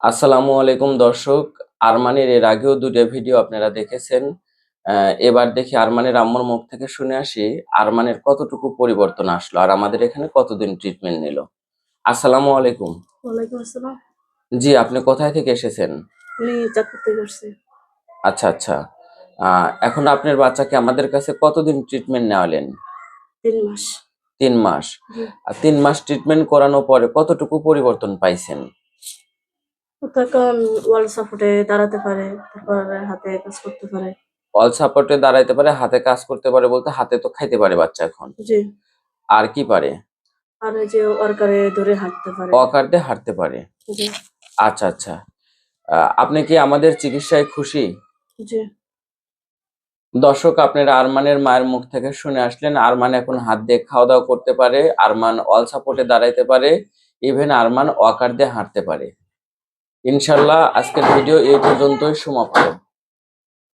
আসসালামু আলাইকুম দর্শক আরমানের এর আগেও দুটো ভিডিও আপনারা দেখেছেন। এবার দেখি আরমানের আম্মুর মুখ থেকে শুনে আসি আরমানের কতটুকু পরিবর্তন আসলো আর আমাদের এখানে কতদিন ট্রিটমেন্ট নিল। আসসালামু আলাইকুম। ওয়ালাইকুম আসসালাম। জি আপনি কোথায় থেকে এসেছেন? আমি চাঁদপুর থেকে আসছি। আচ্ছা আচ্ছা। এখন আপনার বাচ্চাকে আমাদের কাছে কতদিন ট্রিটমেন্ট নেওয়ালেন? তিন মাস। তিন মাস। আর তিন মাস ট্রিটমেন্ট করানোর পরে কতটুকু পরিবর্তন পাইছেন? ওয়াল সাপোর্টে দাঁড়াতে পারে তারপর হাতে কাজ করতে পারে। অল সাপোর্টে দাঁড়াইতে পারে হাতে কাজ করতে পারে বলতে হাতে তো খাইতে পারে বাচ্চা এখন। জি। আর কি পারে? আর ওই যে ওয়ার্কারে ধরে হাঁটতে পারে। অকার হাঁটতে পারে। জি। আচ্ছা আচ্ছা। আপনি কি আমাদের চিকিৎসায় খুশি? জি। দর্শক, আপনারা আরমানের মায়ের মুখ থেকে শুনে আসলেন, আরমান এখন হাত দিয়ে খাওয়া দাওয়া করতে পারে, আরমান অল সাপোর্টে দাঁড়াইতে পারে, ইভেন আরমান ওয়াকার দিয়ে হাঁটতে পারে। ইনশাল্লাহ আজকের ভিডিও এই পর্যন্তই, সমাপ্ত।